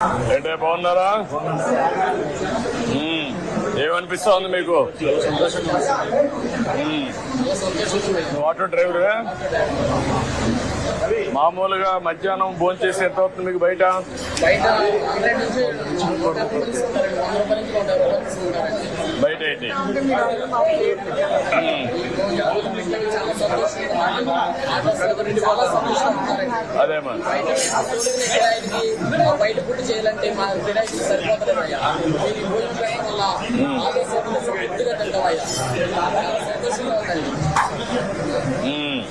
ఏంటే బాగున్నారా? ఏమనిపిస్తా ఉంది మీకు? Auto driver? మామూలుగా మధ్యాహ్నం భోజనం చేసి ఎంత అవుతుంది మీకు బయట? బయట రూపాయల నుంచి నూట యాభై రూపాయలు తీసుకుంటారండి బయట ఏంటి మ్మ్. చాలా సంతోషంగా ఆటో సౌకర్యం చాలా సంతోషంగా ఉన్నారండి అదే మరి బయట తోడుకునే కిరాయికి మా బయట ఫుడ్ చేయాలంటే మా కిరాయికి సరిపోతలేదయ్యా మీరు ఈ భోజనం పెట్టడం వల్ల ఆటో సౌకర్యం పూర్తిగా తింటామయ్యా చాలా సంతోషంగా ఉందండి మ్మ్.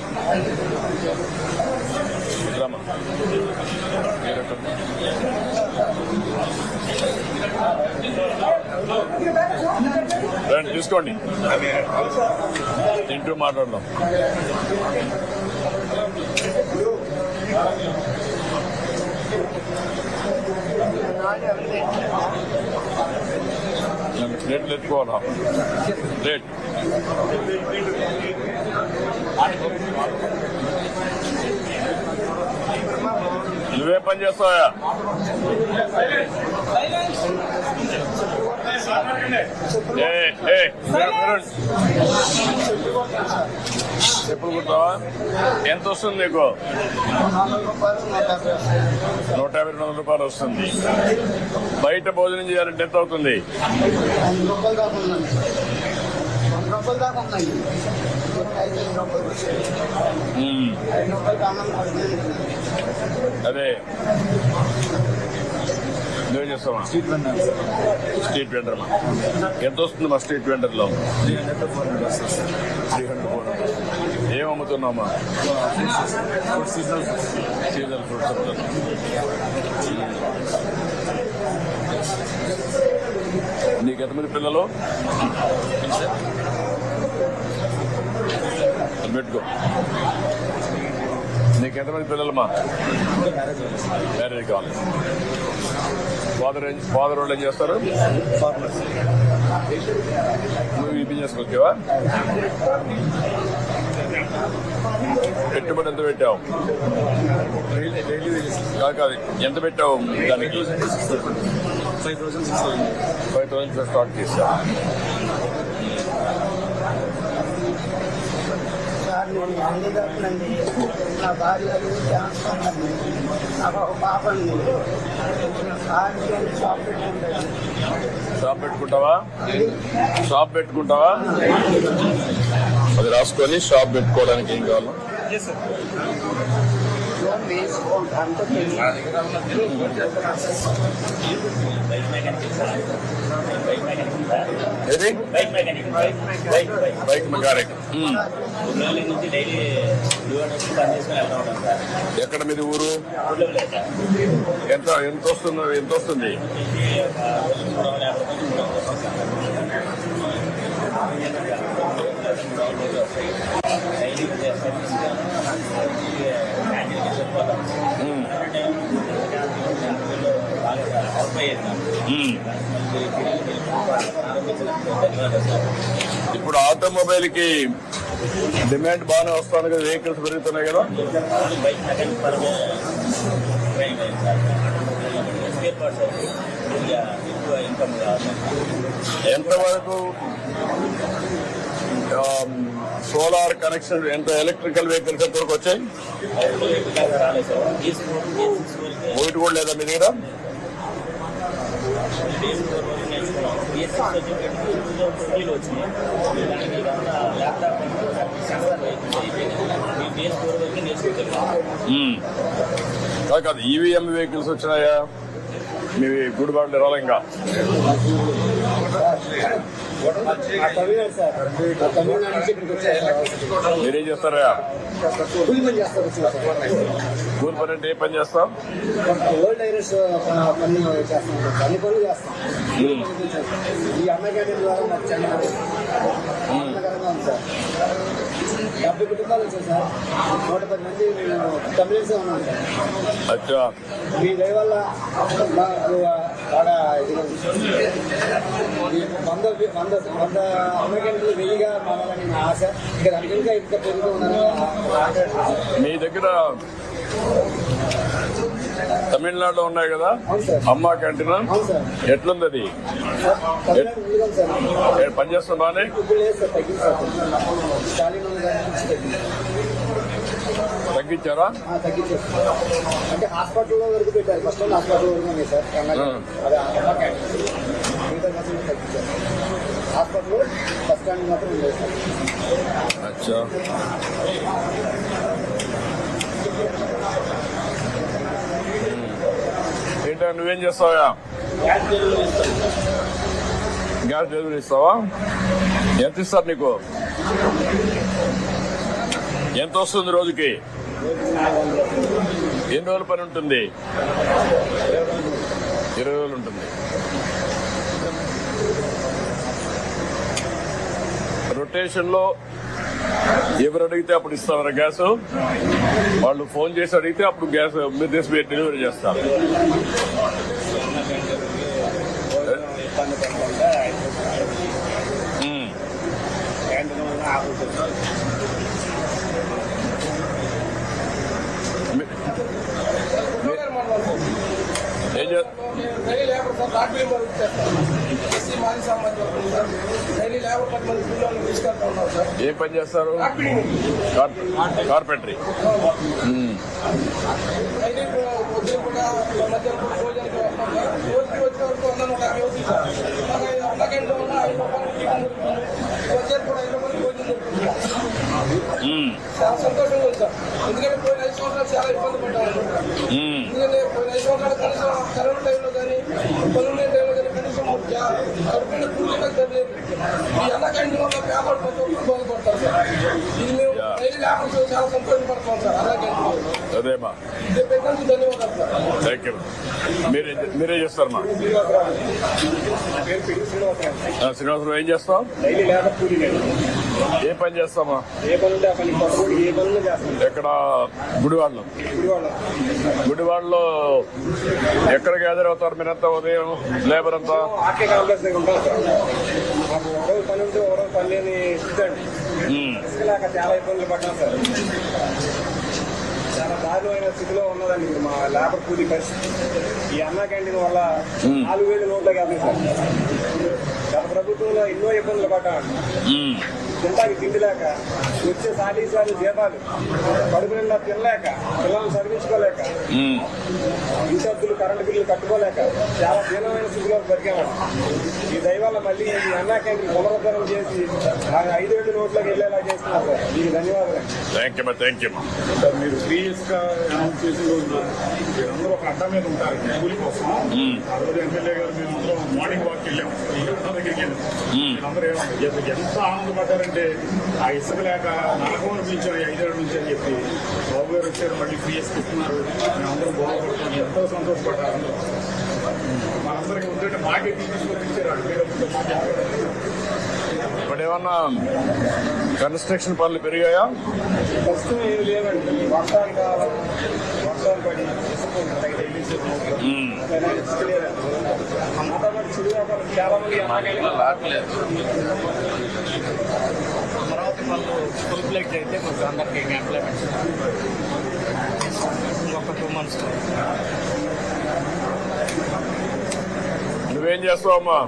రమ్మా. రండి తీసుకోండి. తింటూ మాట్లాడదాం. ప్లేట్లు ఎత్తుకోవాలా? ప్లేట్. నువ్వే పని చేస్తావా చెప్పులు కుడతావా? ఎంత వస్తుంది నీకు? నూట యాభై రెండు వందల రూపాయలు వస్తుంది. బయట భోజనం చేయాలంటే ఎంత అవుతుంది? రూపాయలు అదే. నువ్వేం చేస్తావా స్ట్రీట్ వెండర్ స్ట్రీట్ వెండర్ మా. ఎంత వస్తుంది మా street వెండర్లో? Three hundred to four hundred వస్తుంది సార్ త్రీ హండ్రెడ్ ఫోర్ ఏం అమ్ముతున్నామా ఫుడ్ సీజనల్ సీజనల్ ఫ్రూట్స్ అమ్ముతున్నాం నీకు ఎంతమంది పిల్లలు పెట్టుకో నీకు ఎంతమంది పిల్లలమ్మా? మ్యారేజ్ మ్యారేజ్ కావాలి ఫాదర్ ఫాదర్ వాళ్ళు ఏం చేస్తారు? నువ్వు ఈ బిజినెస్కి వచ్చావా? పెట్టుబడి ఎంత పెట్టావు? డైలీ కాదు ఎంత పెట్టావు దానికి? Five thousand six five thousand start చేసా సార్ నా భార్య క్యాన్సర్ అండి నాకు ఒక పెట్టుకుంటాను షాప్ పెట్టుకుంటావా? షాప్ పెట్టుకుంటావా? అది రాసుకొని షాప్ పెట్టుకోవడానికి ఏం కావాలి? లోన్ వేసుకుంటాను ఏది bike mechanic bike bike bike bike ఎక్కడ మీది ఊరు? ఎంత ఎంత వస్తుంది ఎంత వస్తుంది? ఇప్పుడు ఆటోమొబైల్కి డిమాండ్ బాగానే వస్తాను కదా వెహికల్స్ పెరుగుతున్నాయి కదా? బైక్ వరకు సోలార్ కనెక్షన్ ఎంత ఎలక్ట్రికల్ వెహికల్స్ ఎంతవరకు వచ్చాయి? ఒకటి కూడా లేదా మీ దగ్గర? ఉమ్. కాదు ఈవీఎం వెహికల్స్ వచ్చినాయా? మీ గుడిబాట్లు రాలే ఇంకా. మీరేం చేస్తారా కూలి పని చేస్తారు కూలి పని అంటే ఏ పని చేస్తాం ఓల్డ్ ఐరస్ పని చేస్తాం. అన్ని పనులు చేస్తాం. ఈ అమ్మాయి ద్వారా మాకు చాలా ఆనందకరంగా ఉంది సార్ డెబ్బై కుటుంబాలు వచ్చాయి సార్ నూట పది మంది మేము ఉన్నాం సార్ మీ దయ వల్ల బాగా ఇదిగా వంద వంద వంద అమెరికన్లు వెయ్యిగా మారాలని నా ఆశ. ఇక దానికి ఇంకా ఇంకా పెరుగుతూ మీ దగ్గర తమిళనాడులో ఉన్నాయి కదా? అమ్మా క్యాంటీన్? ఎట్లుంది అది సార్ తగ్గించారా? ఆ, తగ్గించేస్తారు అంటే హాస్పిటల్లో వరకు పెట్టారు. ఫస్ట్ హాస్పిటల్ వరకు సార్. తగ్గించారు. హాస్పిటల్ బస్ స్టాండ్ మాత్రం సార్. అచ్చా. ఏంటో నువ్వేం చేస్తావా గ్యాస్ డెలివరీ ఇస్తావా? ఎంత ఇస్తారు నీకు? ఎంత వస్తుంది రోజుకి? ఎన్ని రోజుల పని ఉంటుంది? ఇరవై రోజులు ఉంటుంది. రొటేషన్లో ఎవరు అడిగితే అప్పుడు ఇస్తామన్న గ్యాస్? వాళ్ళు ఫోన్ చేసి అడిగితే అప్పుడు గ్యాస్ మీరు తీసి మీరు డెలివరీ చేస్తారు ఇబ్బంది పడకుండా ఉమ్. క్యాంటీన్ వల్ల ఆపుతుంది మీ- ఏం చే- డైలీ లేబర్ రాత్రి వరకు చేస్తాం ఎస్సీ మాజీ సామాజిక సార్ డైలీ లేబర్ పది మంది పిల్లలు తీసుకెళ్తా ఉన్నాం సార్. ఏం పని చేస్తారు? కార్పె- కార్పెంటరీ. డైలీ పూట మధ్యాహ్నం పూట భోజనానికి వస్తాం సార్. రోజుకి వచ్చే వరకు వంద నూట యాభై అవుతుంది సార్. అలాగే వంద గంటలు ఉన్న ఐదు రూపాయలు టిఫిన్ దొరుకుతుంది. వచ్చేది కూడా ఐదు రూపాయలు భోజనం దొరుకుతుంది. చాలా సంతోషంగా ఉంది సార్. ఎందుకంటే పోయిన ఐదు సంవత్సరాలు చాలా ఇబ్బంది పడ్డాము ఉమ్. ఎందుకంటే పోయిన ఐదు సంవత్సరాలు కనీసం కరోనా టైంలో కానీ పనులు టైంలో కానీ కనీసం ఎవరికైనా కూర్చోడానికి తెలియదు ఈ అన్న క్యాంటీన్ వల్ల పేపర్ ప్రతి ఒక్కరు బాగుపడతారు సార్ ఇది మేము డైలీ లేకుండా చాలా సంతోషపడతాం సార్ అదేమా? పెట్టినందుకు ధన్యవాదాలు సార్ థ్యాంక్ యూ మీరే మీరే చేస్తారు మా. శ్రీనివాసరావు ఏం చేస్తాం డైలీ లేబర్ కూలీ ఏ పని చేస్తామా ఏ పని ఉంటే పని ఏ పనులు చేస్తాం ఎక్కడ? గుడివాడలో. గుడివాడలో ఎక్కడ గ్యాదర్ అవుతారు? మీరంతా ఉదయం లేబర్ అంతా? ఆర్కే కాంప్లెక్స్ దగ్గర ఉంటాం సార్. పని ఉంటే పని లేని ఇసుకలేక చాలా ఇబ్బందులు పడ్డాం సార్ చాలా దారుణమైన స్థితిలో ఉన్నదండి మా లేబర్ కూలీ పరిస్థితి ఈ అన్నా క్యాంటీన్ వల్ల నాలుగు వేలు నోట్లోకి వెళ్తాయి సార్. గత ప్రభుత్వంలో ఎన్నో ఇబ్బందులు పడ్డామండి తింటాకి తిండి లేక వచ్చే సాటి సారి జీతాలు కడుపు నిండా తినలేక పిల్లల్ని చదివించుకోలేక. ఇంటద్దులు కరెంటు బిల్లులు కట్టుకోలేక చాలా దీనమైన స్థితిలో బతికామండి ఈ దయవల్ల మళ్ళీ ఈ అన్నా క్యాంటీన్ పునరుద్ధరణ చేసి ఐదేళ్ళు నోట్లోకి వెళ్ళేలా చేస్తున్నారు. సార్ మీకు ధన్యవాదాలు. Thank you thank you sir మీరు త్రీ ఇయర్స్గా అనౌన్స్ చేసిన రోజు మీరందరూ ఒక అడ్డా మీద ఉంటారు. కూలి కోసం. ఆ రోజు ఎమ్మెల్యే గారు మేమందరం మార్నింగ్ వాక్ వెళ్ళాం. ఈ అడ్డా దగ్గరికి వెళ్ళాం. మీరందరూ ఏమన్నా ఎంత- ఎంత ఆనందపడ్డారంటే ఆ ఇసుక లేక అనిపించారు ఈ ఐదేళ్ళ నుంచి అని చెప్పి బాబు గారు వచ్చారు మళ్ళీ ఇసుక ఇస్తున్నారు మేమందరం బాగుపడుతున్నాం. ఎంతో సంతోషపడ్డారు. అందరూ మనందరికీ ఉంటే మాకే తీసుకొచ్చి ఇచ్చారు వాళ్ళు వేరే ఊళ్ళో మాకే ఇప్పుడు ఏమన్నా కన్స్ట్రక్షన్ పనులు పెరిగాయా? ప్రస్తుతం ఏమి లేవండి. ఈ వర్షాలు కాలం వర్షాలు పడి ఇసుక ఉంటుంది, ఇసుక ఉంటుంది. ఉమ్. అట్లనే ఇసుక లేదండి. అంతా మరి చిరు వ్యాపారం చాలా మంది అన్నా క్యాంటీన్ అమరావతి వాళ్ళు ఫుల్ ప్లేట్ అయితే కొంచెం అందరికి ఎంప్లాయ్మెంట్ ఇంకొక టూ మంత్స్ నువ్వేం చేస్తావమ్మా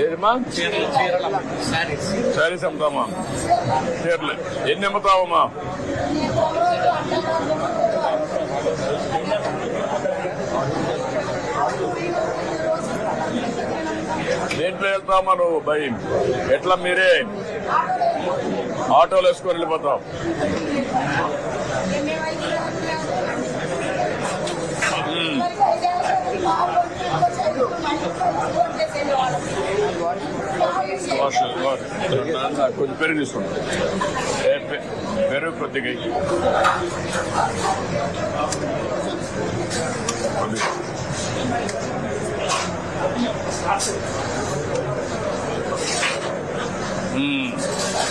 ఏదమ్మా చీరలు చీరలు శారీస్ శారీస్ అమ్ముతామా చీరలు ఎన్ని అమ్ముతావమ్మా దేంట్లో వెళ్తావమ్మా నువ్వు భయ్. ఎట్లా మీరే? ఆటోలు వేసుకొని వెళ్ళిపోతాం. కొంచెం పెరుగు తీసుకుంటాం పెరుగు కొద్దిగా. కొద్దిగా. మ్మ్. ఇట్రండి.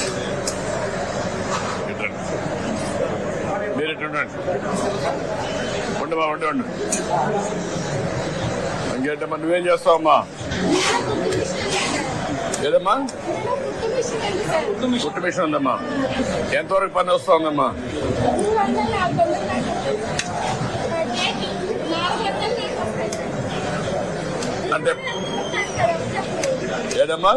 మీరు ఇటు ఉండండి ఉండు బా ఉండు ఉండు ఇంకేంటమ్మా నువ్వేం చేస్తావమ్మా ఏదమ్మా కుట్టు మిషన్ ఉందమ్మా ఎంతవరకు పని వస్తుందమ్మా అంటే ఏదమ్మా?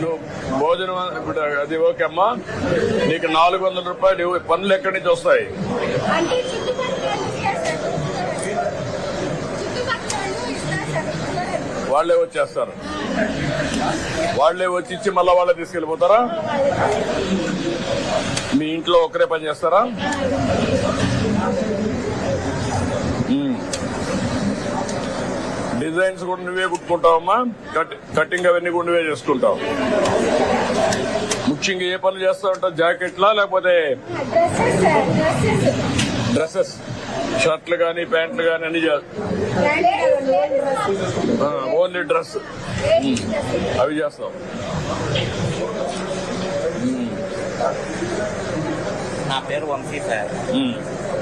నువ్వు భోజనం అది ఓకే అమ్మా. నీకు నాలుగు వందల రూపాయలు పనులు ఎక్కడి నుంచి వస్తాయి? వాళ్ళే వచ్చేస్తారు. వాళ్ళే వచ్చి ఇచ్చి మళ్ళీ వాళ్ళే తీసుకెళ్ళిపోతారా? మీ ఇంట్లో ఒకరే పని చేస్తారా? డిజైన్స్ కూడా నువ్వే కుట్టుకుంటావమ్మా. కట్ కటింగ్ అవన్నీ కూడా నువ్వే చేసుకుంటావు. ముఖ్యంగా ఏ పనులు చేస్తా ఉంటావు? జాకెట్లా లేకపోతే డ్రెస్సెస్? షర్ట్లు కానీ ప్యాంట్లు కానీ అన్ని ఓన్లీ డ్రెస్. అవి చేస్తాం నా పేరు వంశీ సార్.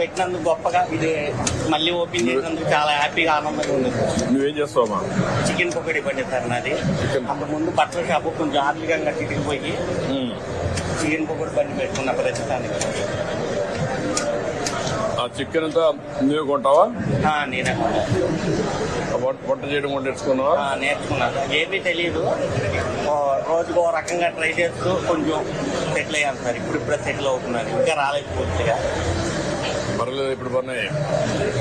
పెట్టినందుకు గొప్పగా ఇది మళ్ళీ ఓపెన్ చేసినందుకు చాలా హ్యాపీగా ఆనందంగా ఉంది. నువ్వేం చేస్తావమ్మా? చికెన్ పొగడి బండి సార్ నాది. అంత ముందు బట్టల షాపు కొంచెం ఆర్థికంగా తిరిగిపోయి. చికెన్ పొగడి బండి పెట్టుకున్న ప్రస్తుతానికి. ఆ చికెన్ అంతా నువ్వే కొంటావా? నేనే. వంట చేయడం కూడా నేర్చుకున్నావా? నేర్చుకున్నాను ఏమీ తెలియదు రోజుకు ఓ రకంగా ట్రై చేస్తూ కొంచెం సెటిల్ అయ్యాను సార్. ఇప్పుడు ఇప్పుడే సెటిల్ అవుతున్నాను. ఇంకా రాలేదు పూర్తిగా. పర్లేదు ఇప్పుడు పన్నాయి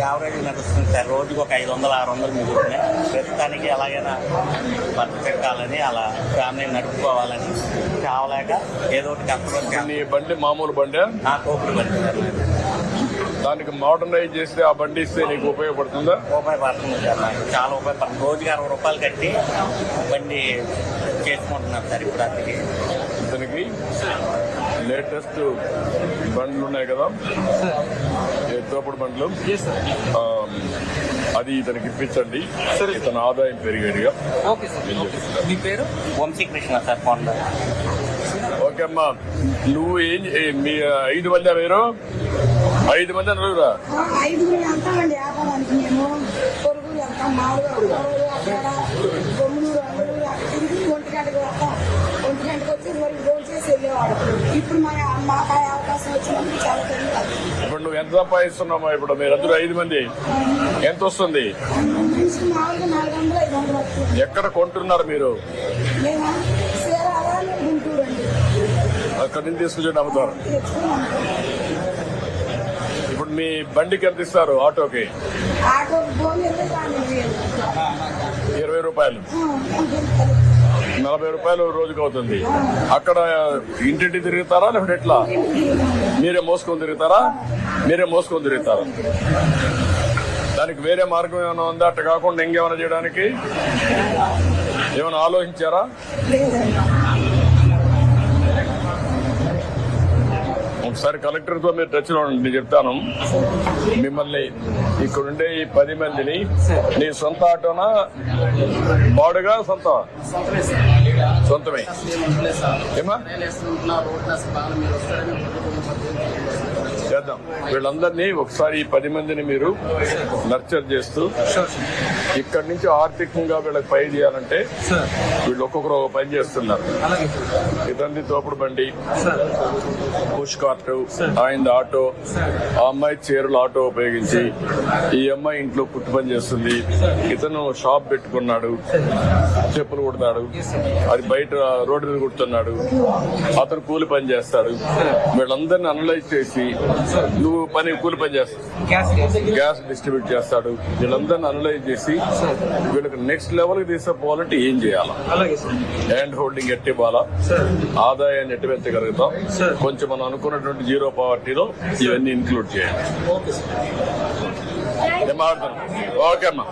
యావరేజ్ నడుస్తుంది సార్ రోజుకు ఒక ఐదు వందలు ఆరు వందలు మిగులుతున్నాయి. ప్రస్తుతానికి ఎలాగైనా భర్త పెట్టాలని అలా ఫ్యామిలీని నడుపుకోవాలని కావలేక ఏదో ఒకటి కష్టపడి బండి మామూలు బండి? నా కోపులు బండి. సార్. దానికి మోడర్నైజ్ చేస్తే ఆ బండి ఇస్తే నీకు ఉపయోగపడుతుందా? ఉపయోగపడుతుంది సార్ నాకు చాలా ఉపయోగపడుతుంది. రోజుకి అరవై రూపాయలు కట్టి బండి చేసుకుంటున్నాను సార్ ఇప్పుడు అతనికి లేటెస్ట్ బండ్లు ఉన్నాయి కదా? ఏ తోపుడు బండ్లు? అది ఇతనికి ఇప్పించండి. ఇతని ఆదాయం పెరిగేదిగా. ఓకే సార్ ఓకే సార్ మీ పేరు? వంశీకృష్ణ సార్ కొండ ఓకే అమ్మా. నువ్వు ఏం మీ ఐదు మంది మీరు ఐదు మంది నలుగురా ఇప్పుడు మాకు అవకాశం చాలా నువ్వు ఎంత సంపాదిస్తున్నామా ఇప్పుడు మీరందరూ ఐదు మంది. ఎంత వస్తుంది? ఎక్కడ కొంటున్నారు మీరు? అక్కడి నుంచి తీసుకొచ్చి అమ్ముతారు. ఇప్పుడు మీ బండికి ఎంత ఇస్తారు ఆటోకి? ఇరవై రూపాయలు. నలభై రూపాయలు రోజుకి అవుతుంది. అక్కడ ఇంటింటి తిరుగుతారా లేకపోతే ఎట్లా? మీరే మోసుకొని తిరుగుతారా? మీరే మోసుకొని తిరుగుతారా? దానికి వేరే మార్గం ఏమైనా ఉందా? అట్ట కాకుండా ఇంకేమైనా చేయడానికి? ఏమైనా ఆలోచించారా? ఒకసారి కలెక్టర్తో మీరు టచ్లో ఉండండి నేను చెప్తాను. మిమ్మల్ని ఇక్కడుండే ఈ పది మందిని నీ సొంత ఆటోనా? బాడుగా సొంత సొంతమే. ఏమా రోడ్ బాగా మీరు వస్తారని చేద్దాం. వీళ్ళందరినీ ఒకసారి పది మందిని మీరు నర్చర్ చేస్తూ ఇక్కడి నుంచి ఆర్థికంగా వీళ్ళకి పై చేయాలంటే వీళ్ళు ఒక్కొక్కరు ఒక పని చేస్తున్నారు. ఇతన్ని తోపుడు బండి. పుష్ కార్ట్ ఆయన ఆటో. ఆ అమ్మాయి చీరలు ఆటో ఉపయోగించి ఈ అమ్మాయి ఇంట్లో కుట్టు పని చేస్తుంది. ఇతను షాప్ పెట్టుకున్నాడు. చెప్పులు కుడతాడు అది బయట రోడ్డు మీద కుడుతున్నాడు. అతను కూలి పని చేస్తాడు. వీళ్ళందరినీ అనలైజ్ చేసి నువ్వు పని కూలి పని చేస్తావు. గ్యాస్ డిస్ట్రిబ్యూట్ చేస్తాడు. వీళ్ళందరినీ అనలైజ్ చేసి వీళ్ళకి నెక్స్ట్ లెవెల్కి తీసుకుపోవాలంటే ఏం చేయాలా? హ్యాండ్ హోల్డింగ్ ఎట్టి ఇవ్వాలా? ఆదాయాన్ని ఎట్టి పెంచగలుగుతాం? కొంచెం మనం అనుకున్నటువంటి జీరో పావర్టీలో ఇవన్నీ ఇంక్లూడ్ మాట్లాడుతున్నాం ఓకే అమ్మా.